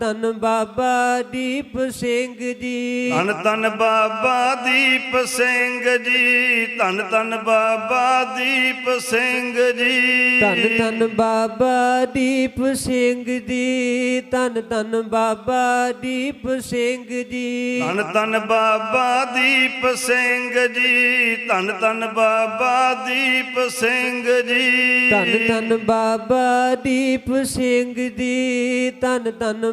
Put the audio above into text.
ਧੰਨ ਬਾਬਾ ਦੀਪ ਸਿੰਘ ਜੀ। ਧੰਨ ਧੰਨ ਬਾਬਾ ਦੀਪ ਸਿੰਘ ਜੀ ਧੰਨ ਧੰਨ ਬਾਬਾ ਦੀਪ ਸਿੰਘ ਜੀ। ਧੰਨ ਧੰਨ ਬਾਬਾ ਦੀਪ ਸਿੰਘ ਜੀ ਧੰਨ ਧੰਨ ਬਾਬਾ ਦੀਪ ਸਿੰਘ ਜੀ। ਧੰਨ ਧੰਨ ਬਾਬਾ ਦੀਪ ਸਿੰਘ ਜੀ ਧੰਨ ਧੰਨ ਬਾਬਾ ਦੀਪ ਸਿੰਘ ਜੀ। ਧੰਨ ਧੰਨ ਬਾਬਾ ਦੀਪ ਸਿੰਘ ਜੀ ਧੰਨ ਧੰਨ